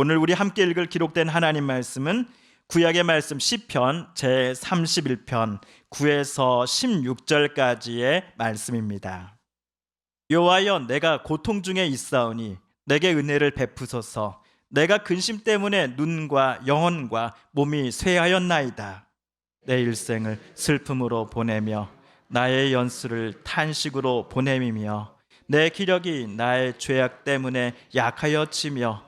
오늘 우리 함께 읽을 기록된 하나님 말씀은 구약의 말씀 시편 제 31편 9에서 16절까지의 말씀입니다. 여호와여 내가 고통 중에 있사오니 내게 은혜를 베푸소서 내가 근심 때문에 눈과 영혼과 몸이 쇠하였나이다. 내 일생을 슬픔으로 보내며 나의 연수를 탄식으로 보내미며 내 기력이 나의 죄악 때문에 약하여지며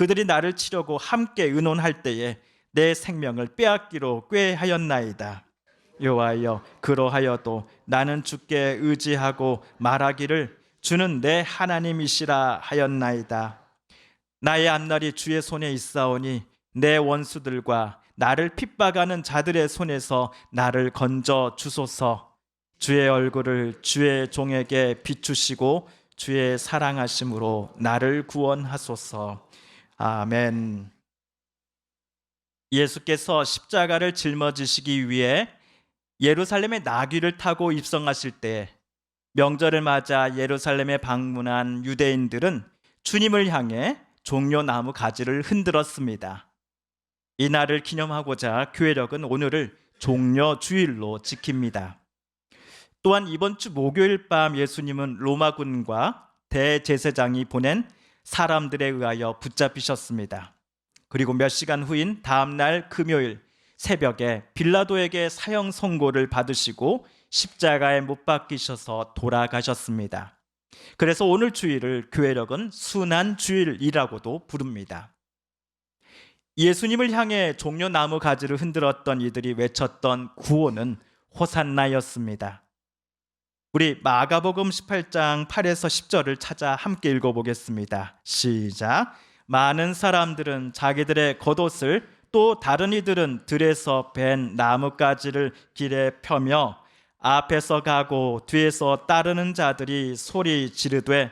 그들이 나를 치려고 함께 의논할 때에 내 생명을 빼앗기로 꾀하였나이다. 여호와여 그러하여도 나는 주께 의지하고 말하기를 주는 내 하나님이시라 하였나이다. 나의 앞날이 주의 손에 있사오니 내 원수들과 나를 핍박하는 자들의 손에서 나를 건져 주소서. 주의 얼굴을 주의 종에게 비추시고 주의 사랑하심으로 나를 구원하소서. 아멘. 예수께서 십자가를 짊어지시기 위해 예루살렘의 나귀를 타고 입성하실 때 명절을 맞아 예루살렘에 방문한 유대인들은 주님을 향해 종려나무 가지를 흔들었습니다. 이 날을 기념하고자 교회력은 오늘을 종려 주일로 지킵니다. 또한 이번 주 목요일 밤 예수님은 로마군과 대제사장이 보낸 사람들에 의하여 붙잡히셨습니다. 그리고 몇 시간 후인 다음 날 금요일 새벽에 빌라도에게 사형 선고를 받으시고 십자가에 못 박히셔서 돌아가셨습니다. 그래서 오늘 주일을 교회력은 순한 주일이라고도 부릅니다. 예수님을 향해 종려나무 가지를 흔들었던 이들이 외쳤던 구호는 호산나였습니다. 우리 마가복음 18장 8에서 10절을 찾아 함께 읽어보겠습니다. 시작. 많은 사람들은 자기들의 겉옷을 또 다른 이들은 들에서 벤 나뭇가지를 길에 펴며 앞에서 가고 뒤에서 따르는 자들이 소리 지르되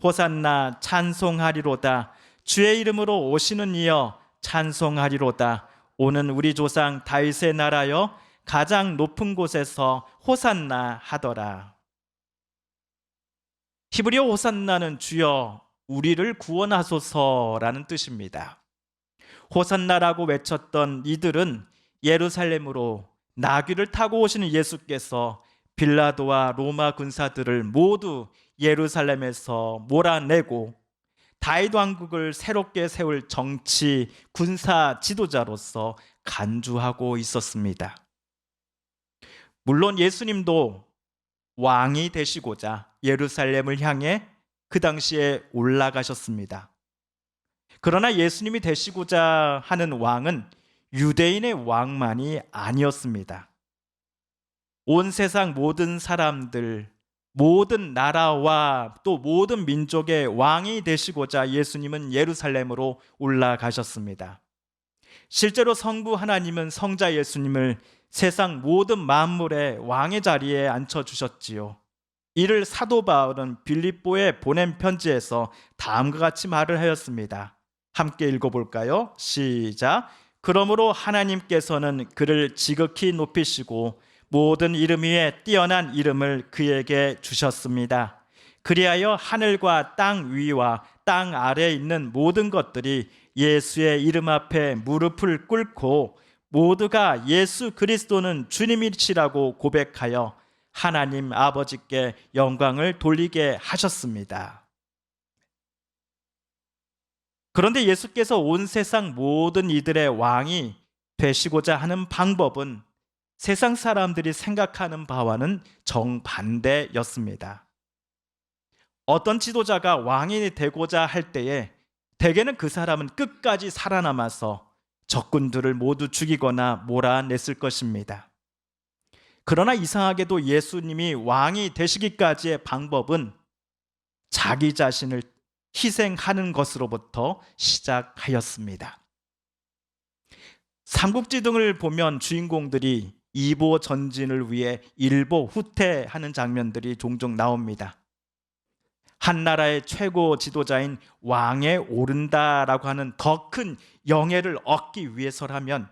호산나 찬송하리로다 주의 이름으로 오시는 이여 찬송하리로다 오는 우리 조상 다윗의 나라여 가장 높은 곳에서 호산나 하더라 히브리어 호산나는 주여 우리를 구원하소서라는 뜻입니다. 호산나라고 외쳤던 이들은 예루살렘으로 나귀를 타고 오시는 예수께서 빌라도와 로마 군사들을 모두 예루살렘에서 몰아내고 다윗 왕국을 새롭게 세울 정치 군사 지도자로서 간주하고 있었습니다. 물론 예수님도 왕이 되시고자 예루살렘을 향해 그 당시에 올라가셨습니다. 그러나 예수님이 되시고자 하는 왕은 유대인의 왕만이 아니었습니다. 온 세상 모든 사람들, 모든 나라와 또 모든 민족의 왕이 되시고자 예수님은 예루살렘으로 올라가셨습니다. 실제로 성부 하나님은 성자 예수님을 세상 모든 만물의 왕의 자리에 앉혀 주셨지요. 이를 사도 바울은 빌립보에 보낸 편지에서 다음과 같이 말을 하였습니다. 함께 읽어볼까요? 시작. 그러므로 하나님께서는 그를 지극히 높이시고 모든 이름 위에 뛰어난 이름을 그에게 주셨습니다. 그리하여 하늘과 땅 위와 땅 아래에 있는 모든 것들이 예수의 이름 앞에 무릎을 꿇고 모두가 예수 그리스도는 주님이시라고 고백하여 하나님 아버지께 영광을 돌리게 하셨습니다. 그런데 예수께서 온 세상 모든 이들의 왕이 되시고자 하는 방법은 세상 사람들이 생각하는 바와는 정반대였습니다. 어떤 지도자가 왕이 되고자 할 때에 대개는 그 사람은 끝까지 살아남아서 적군들을 모두 죽이거나 몰아냈을 것입니다. 그러나 이상하게도 예수님이 왕이 되시기까지의 방법은 자기 자신을 희생하는 것으로부터 시작하였습니다. 삼국지 등을 보면 주인공들이 이보 전진을 위해 일보 후퇴하는 장면들이 종종 나옵니다. 한 나라의 최고 지도자인 왕에 오른다라고 하는 더 큰 영예를 얻기 위해서라면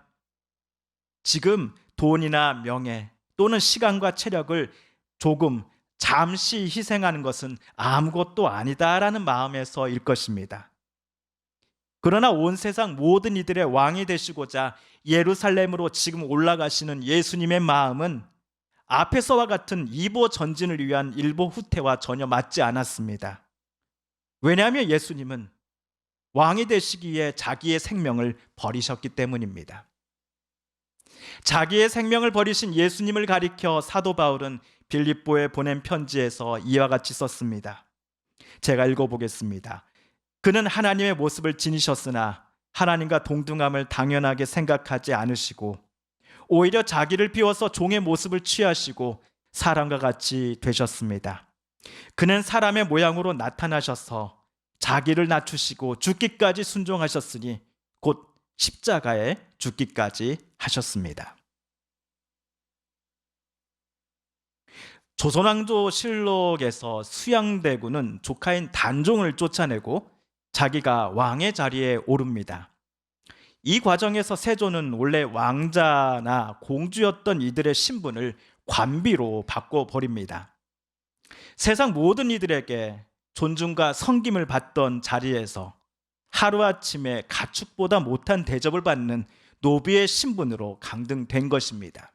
지금 돈이나 명예 또는 시간과 체력을 조금 잠시 희생하는 것은 아무것도 아니다라는 마음에서일 것입니다. 그러나 온 세상 모든 이들의 왕이 되시고자 예루살렘으로 지금 올라가시는 예수님의 마음은 앞에서와 같은 이보 전진을 위한 일보 후퇴와 전혀 맞지 않았습니다. 왜냐하면 예수님은 왕이 되시기에 자기의 생명을 버리셨기 때문입니다. 자기의 생명을 버리신 예수님을 가리켜 사도 바울은 빌립보에 보낸 편지에서 이와 같이 썼습니다. 제가 읽어보겠습니다. 그는 하나님의 모습을 지니셨으나 하나님과 동등함을 당연하게 생각하지 않으시고 오히려 자기를 비워서 종의 모습을 취하시고 사람과 같이 되셨습니다. 그는 사람의 모양으로 나타나셔서 자기를 낮추시고 죽기까지 순종하셨으니 곧 십자가에 죽기까지 하셨습니다. 조선왕조 실록에서 수양대군은 조카인 단종을 쫓아내고 자기가 왕의 자리에 오릅니다. 이 과정에서 세조는 원래 왕자나 공주였던 이들의 신분을 관비로 바꿔버립니다. 세상 모든 이들에게 존중과 성김을 받던 자리에서 하루아침에 가축보다 못한 대접을 받는 노비의 신분으로 강등된 것입니다.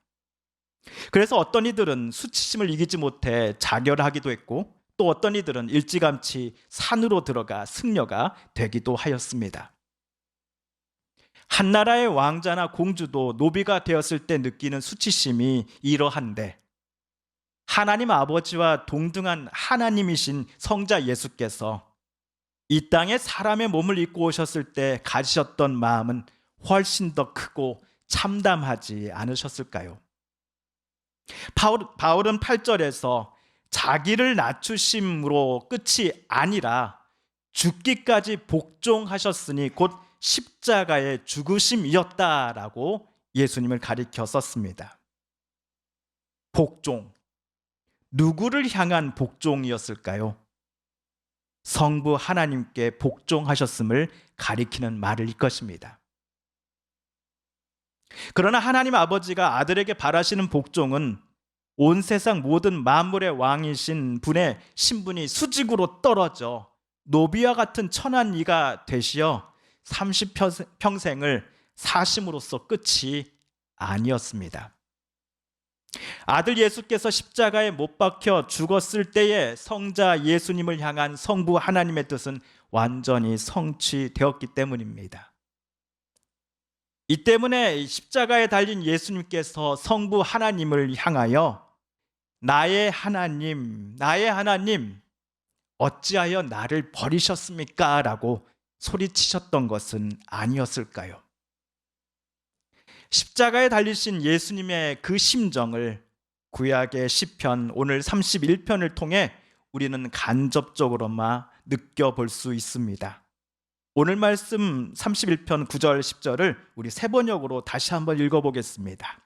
그래서 어떤 이들은 수치심을 이기지 못해 자결하기도 했고 또 어떤 이들은 일찌감치 산으로 들어가 승려가 되기도 하였습니다. 한 나라의 왕자나 공주도 노비가 되었을 때 느끼는 수치심이 이러한데 하나님 아버지와 동등한 하나님이신 성자 예수께서 이 땅에 사람의 몸을 입고 오셨을 때 가지셨던 마음은 훨씬 더 크고 참담하지 않으셨을까요? 바울, 바울은 8절에서 자기를 낮추심으로 끝이 아니라 죽기까지 복종하셨으니 곧 십자가의 죽으심이었다라고 예수님을 가리켜 썼습니다. 복종. 누구를 향한 복종이었을까요? 성부 하나님께 복종하셨음을 가리키는 말일 것입니다. 그러나 하나님 아버지가 아들에게 바라시는 복종은 온 세상 모든 만물의 왕이신 분의 신분이 수직으로 떨어져 노비와 같은 천한 이가 되시어 30평생을 사심으로써 끝이 아니었습니다. 아들 예수께서 십자가에 못 박혀 죽었을 때에 성자 예수님을 향한 성부 하나님의 뜻은 완전히 성취되었기 때문입니다. 이 때문에 십자가에 달린 예수님께서 성부 하나님을 향하여 나의 하나님, 나의 하나님, 어찌하여 나를 버리셨습니까? 라고 소리치셨던 것은 아니었을까요? 십자가에 달리신 예수님의 그 심정을 구약의 시편 오늘 31편을 통해 우리는 간접적으로만 느껴볼 수 있습니다. 오늘 말씀 31편 9절 10절을 우리 세 번역으로 다시 한번 읽어보겠습니다.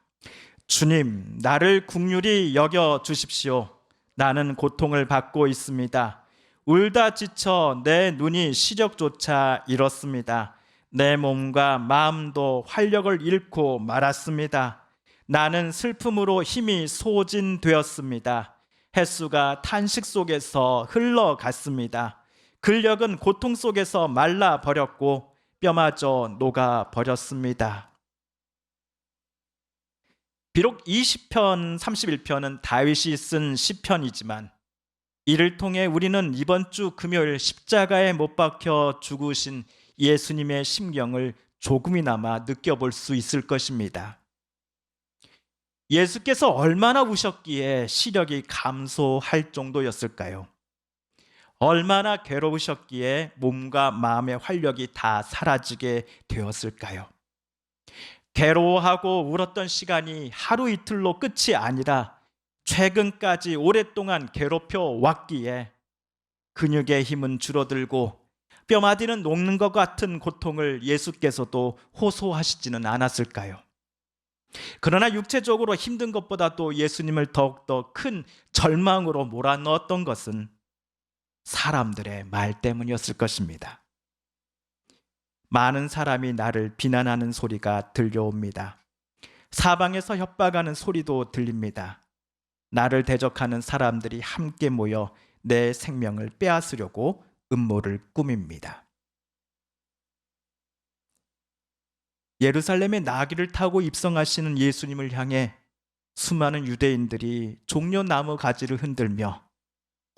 주님, 나를 국률이 여겨 주십시오. 나는 고통을 받고 있습니다. 울다 지쳐 내 눈이 시력조차 잃었습니다. 내 몸과 마음도 활력을 잃고 말았습니다. 나는 슬픔으로 힘이 소진되었습니다. 햇수가 탄식 속에서 흘러갔습니다. 근력은 고통 속에서 말라 버렸고 뼈마저 녹아 버렸습니다. 비록 20편, 31편은 다윗이 쓴 시편이지만 이를 통해 우리는 이번 주 금요일 십자가에 못 박혀 죽으신 예수님의 심경을 조금이나마 느껴볼 수 있을 것입니다. 예수께서 얼마나 우셨기에 시력이 감소할 정도였을까요? 얼마나 괴로우셨기에 몸과 마음의 활력이 다 사라지게 되었을까요? 괴로워하고 울었던 시간이 하루 이틀로 끝이 아니라 최근까지 오랫동안 괴롭혀 왔기에 근육의 힘은 줄어들고 뼈마디는 녹는 것 같은 고통을 예수께서도 호소하시지는 않았을까요? 그러나 육체적으로 힘든 것보다 또 예수님을 더욱더 큰 절망으로 몰아넣었던 것은 사람들의 말 때문이었을 것입니다. 많은 사람이 나를 비난하는 소리가 들려옵니다. 사방에서 협박하는 소리도 들립니다. 나를 대적하는 사람들이 함께 모여 내 생명을 빼앗으려고 음모를 꾸밉니다. 예루살렘에 나귀를 타고 입성하시는 예수님을 향해 수많은 유대인들이 종려나무 가지를 흔들며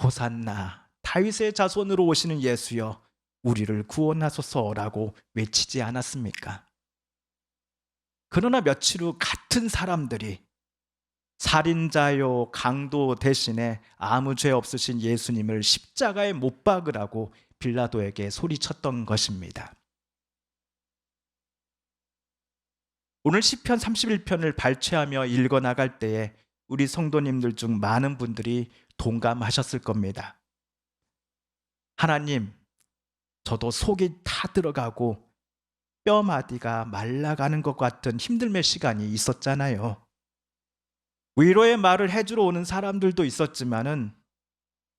호산나 다윗의 자손으로 오시는 예수여 우리를 구원하소서라고 외치지 않았습니까? 그러나 며칠 후 같은 사람들이 살인자요 강도 대신에 아무 죄 없으신 예수님을 십자가에 못 박으라고 빌라도에게 소리쳤던 것입니다. 오늘 시편 31편을 발췌하며 읽어 나갈 때에 우리 성도님들 중 많은 분들이 동감하셨을 겁니다. 하나님, 저도 속이 타 들어가고 뼈마디가 말라가는 것 같은 힘들매 시간이 있었잖아요. 위로의 말을 해주러 오는 사람들도 있었지만은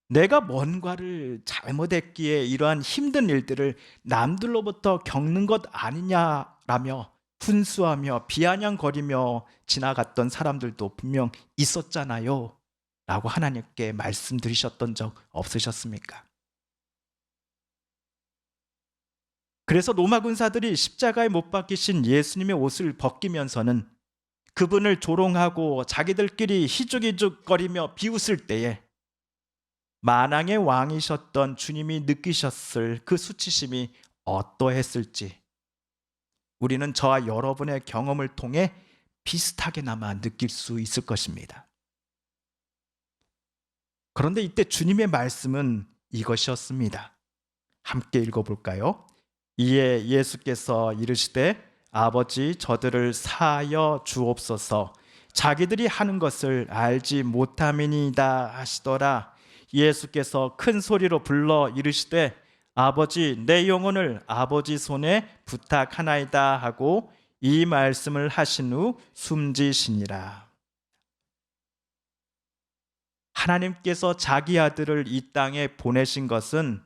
내가 뭔가를 잘못했기에 이러한 힘든 일들을 남들로부터 겪는 것 아니냐라며 훈수하며 비아냥거리며 지나갔던 사람들도 분명 있었잖아요. 라고 하나님께 말씀드리셨던 적 없으셨습니까? 그래서 로마 군사들이 십자가에 못 박히신 예수님의 옷을 벗기면서는 그분을 조롱하고 자기들끼리 희죽희죽거리며 비웃을 때에 만왕의 왕이셨던 주님이 느끼셨을 그 수치심이 어떠했을지 우리는 저와 여러분의 경험을 통해 비슷하게나마 느낄 수 있을 것입니다. 그런데 이때 주님의 말씀은 이것이었습니다. 함께 읽어볼까요? 이에 예수께서 이르시되 아버지 저들을 사하여 주옵소서. 자기들이 하는 것을 알지 못함이니이다 하시더라. 예수께서 큰 소리로 불러 이르시되 아버지 내 영혼을 아버지 손에 부탁하나이다 하고 이 말씀을 하신 후 숨지시니라. 하나님께서 자기 아들을 이 땅에 보내신 것은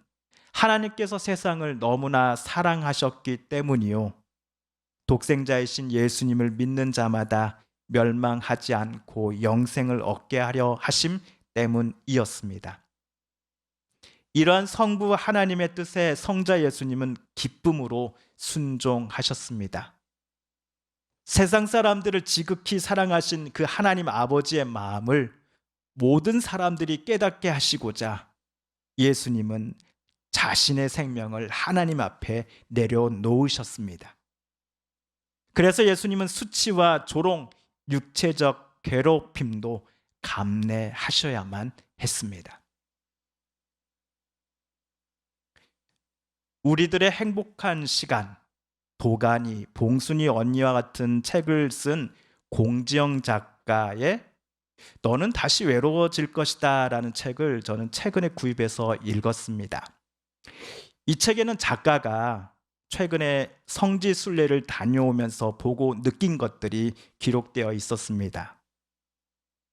하나님께서 세상을 너무나 사랑하셨기 때문이요 독생자이신 예수님을 믿는 자마다 멸망하지 않고 영생을 얻게 하려 하심 때문이었습니다. 이러한 성부 하나님의 뜻에 성자 예수님은 기쁨으로 순종하셨습니다. 세상 사람들을 지극히 사랑하신 그 하나님 아버지의 마음을 모든 사람들이 깨닫게 하시고자 예수님은 자신의 생명을 하나님 앞에 내려놓으셨습니다. 그래서 예수님은 수치와 조롱, 육체적 괴롭힘도 감내하셔야만 했습니다. 우리들의 행복한 시간, 도가니, 봉순이 언니와 같은 책을 쓴 공지영 작가의 너는 다시 외로워질 것이다 라는 책을 저는 최근에 구입해서 읽었습니다. 이 책에는 작가가 최근에 성지 순례를 다녀오면서 보고 느낀 것들이 기록되어 있었습니다.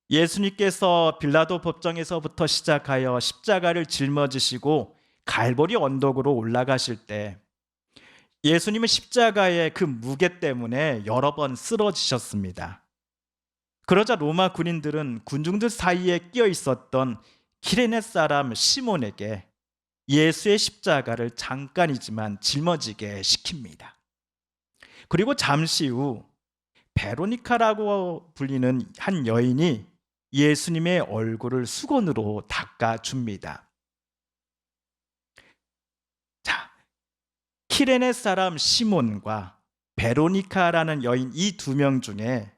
예수님께서 빌라도 법정에서부터 시작하여 십자가를 짊어지시고 갈보리 언덕으로 올라가실 때 예수님은 십자가의 그 무게 때문에 여러 번 쓰러지셨습니다. 그러자 로마 군인들은 군중들 사이에 끼어 있었던 키레네 사람 시몬에게 예수의 십자가를 잠깐이지만 짊어지게 시킵니다. 그리고 잠시 후 베로니카라고 불리는 한 여인이 예수님의 얼굴을 수건으로 닦아줍니다. 자, 키레네 사람 시몬과 베로니카라는 여인 이 두 명 중에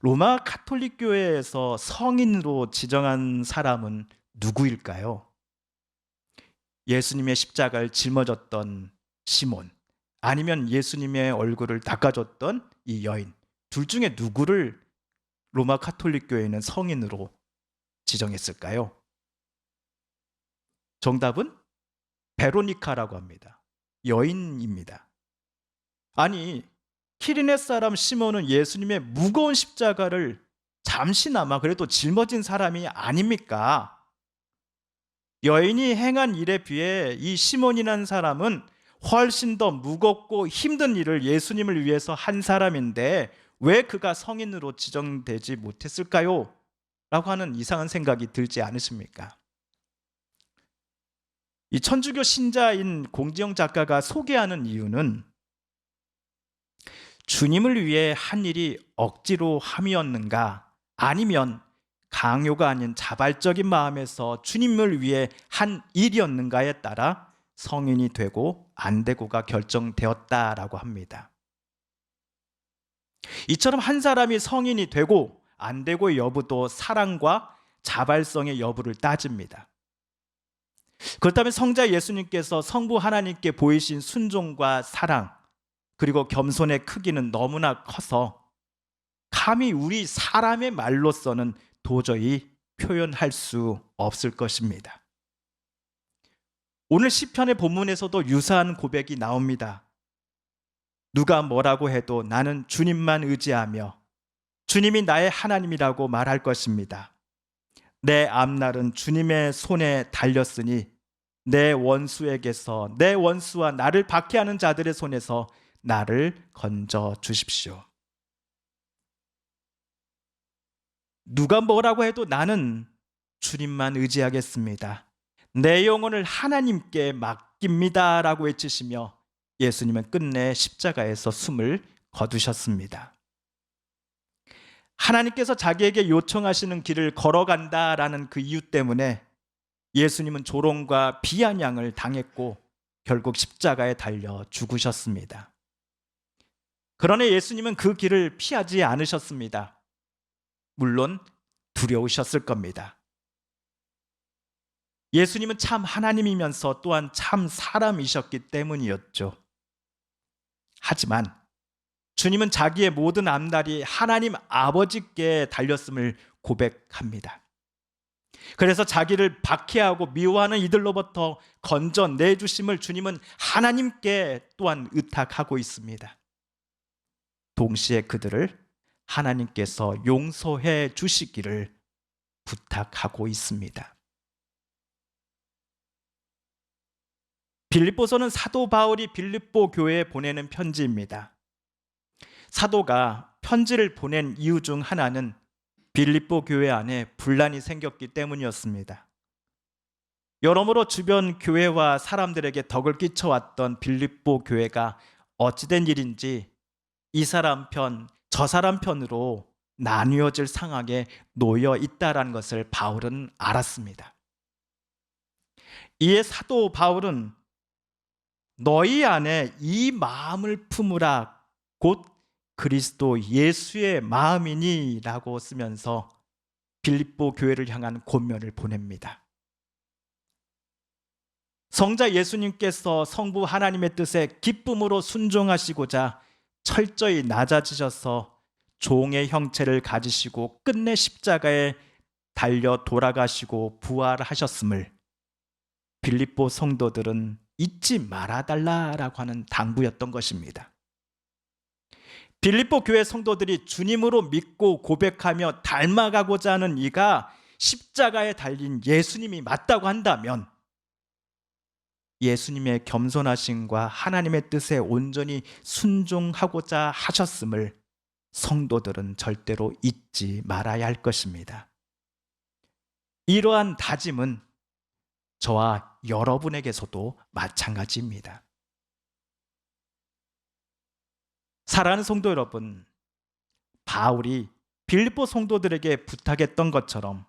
로마 카톨릭 교회에서 성인으로 지정한 사람은 누구일까요? 예수님의 십자가를 짊어졌던 시몬 아니면 예수님의 얼굴을 닦아줬던 이 여인 둘 중에 누구를 로마 카톨릭 교회는 성인으로 지정했을까요? 정답은 베로니카라고 합니다. 여인입니다. 아니 키리네 사람 시몬은 예수님의 무거운 십자가를 잠시나마 그래도 짊어진 사람이 아닙니까? 여인이 행한 일에 비해 이 시몬이라는 사람은 훨씬 더 무겁고 힘든 일을 예수님을 위해서 한 사람인데 왜 그가 성인으로 지정되지 못했을까요? 라고 하는 이상한 생각이 들지 않으십니까? 이 천주교 신자인 공지영 작가가 소개하는 이유는 주님을 위해 한 일이 억지로 함이었는가 아니면 강요가 아닌 자발적인 마음에서 주님을 위해 한 일이었는가에 따라 성인이 되고 안 되고가 결정되었다라고 합니다. 이처럼 한 사람이 성인이 되고 안 되고의 여부도 사랑과 자발성의 여부를 따집니다. 그렇다면 성자 예수님께서 성부 하나님께 보이신 순종과 사랑 그리고 겸손의 크기는 너무나 커서 감히 우리 사람의 말로서는 도저히 표현할 수 없을 것입니다. 오늘 시편의 본문에서도 유사한 고백이 나옵니다. 누가 뭐라고 해도 나는 주님만 의지하며 주님이 나의 하나님이라고 말할 것입니다. 내 앞날은 주님의 손에 달렸으니 내 원수에게서 내 원수와 나를 박해하는 자들의 손에서 나를 건져 주십시오. 누가 뭐라고 해도 나는 주님만 의지하겠습니다. 내 영혼을 하나님께 맡깁니다 라고 외치시며 예수님은 끝내 십자가에서 숨을 거두셨습니다. 하나님께서 자기에게 요청하시는 길을 걸어간다 라는 그 이유 때문에 예수님은 조롱과 비아냥을 당했고 결국 십자가에 달려 죽으셨습니다. 그러나 예수님은 그 길을 피하지 않으셨습니다. 물론 두려우셨을 겁니다. 예수님은 참 하나님이면서 또한 참 사람이셨기 때문이었죠. 하지만 주님은 자기의 모든 앞날이 하나님 아버지께 달렸음을 고백합니다. 그래서 자기를 박해하고 미워하는 이들로부터 건져내 주심을 주님은 하나님께 또한 의탁하고 있습니다. 동시에 그들을 하나님께서 용서해 주시기를 부탁하고 있습니다. 빌립보서는 사도 바울이 빌립보 교회에 보내는 편지입니다. 사도가 편지를 보낸 이유 중 하나는 빌립보 교회 안에 분란이 생겼기 때문이었습니다. 여러모로 주변 교회와 사람들에게 덕을 끼쳐왔던 빌립보 교회가 어찌된 일인지 이 사람 편, 저 사람 편으로 나뉘어질 상황에 놓여 있다라는 것을 바울은 알았습니다. 이에 사도 바울은 너희 안에 이 마음을 품으라 곧 그리스도 예수의 마음이니라고 쓰면서 빌립보 교회를 향한 권면을 보냅니다. 성자 예수님께서 성부 하나님의 뜻에 기쁨으로 순종하시고자 철저히 낮아지셔서 종의 형체를 가지시고 끝내 십자가에 달려 돌아가시고 부활하셨음을 빌립보 성도들은 잊지 말아달라라고 하는 당부였던 것입니다. 빌립보 교회 성도들이 주님으로 믿고 고백하며 닮아가고자 하는 이가 십자가에 달린 예수님이 맞다고 한다면 예수님의 겸손하심과 하나님의 뜻에 온전히 순종하고자 하셨음을 성도들은 절대로 잊지 말아야 할 것입니다. 이러한 다짐은 저와 여러분에게서도 마찬가지입니다. 사랑하는 성도 여러분, 바울이 빌립보 성도들에게 부탁했던 것처럼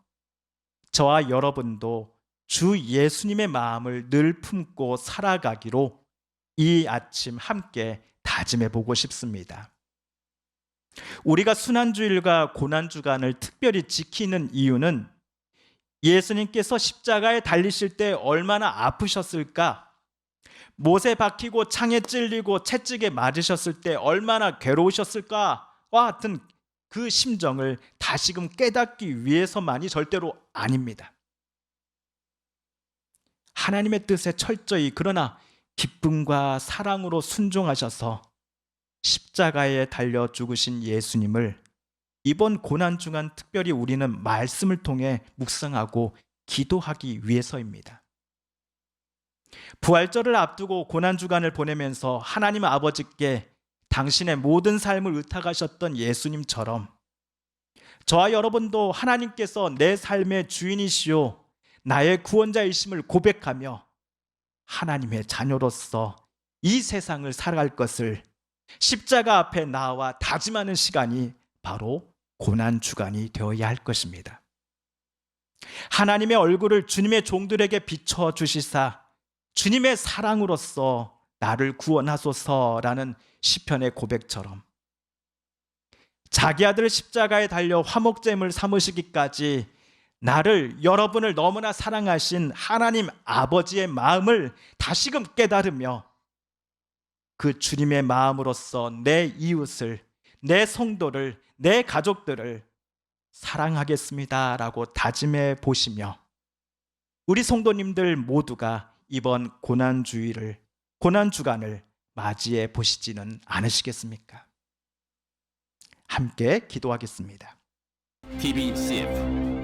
저와 여러분도 주 예수님의 마음을 늘 품고 살아가기로 이 아침 함께 다짐해 보고 싶습니다. 우리가 순환주일과 고난주간을 특별히 지키는 이유는 예수님께서 십자가에 달리실 때 얼마나 아프셨을까? 못에 박히고 창에 찔리고 채찍에 맞으셨을 때 얼마나 괴로우셨을까와 같은 그 심정을 다시금 깨닫기 위해서만이 절대로 아닙니다. 하나님의 뜻에 철저히 그러나 기쁨과 사랑으로 순종하셔서 십자가에 달려 죽으신 예수님을 이번 고난 중간 특별히 우리는 말씀을 통해 묵상하고 기도하기 위해서입니다. 부활절을 앞두고 고난 주간을 보내면서 하나님 아버지께 당신의 모든 삶을 의탁하셨던 예수님처럼 저와 여러분도 하나님께서 내 삶의 주인이시요 나의 구원자이심을 고백하며 하나님의 자녀로서 이 세상을 살아갈 것을 십자가 앞에 나와 다짐하는 시간이 바로 고난 주간이 되어야 할 것입니다. 하나님의 얼굴을 주님의 종들에게 비춰 주시사 주님의 사랑으로서 나를 구원하소서라는 시편의 고백처럼 자기 아들 십자가에 달려 화목제물 삼으시기까지 나를 여러분을 너무나 사랑하신 하나님 아버지의 마음을 다시금 깨달으며 그 주님의 마음으로서 내 이웃을 내 성도를 내 가족들을 사랑하겠습니다라고 다짐해 보시며 우리 성도님들 모두가 이번 고난 주일을 고난 주간을 맞이해 보시지는 않으시겠습니까? 함께 기도하겠습니다. TV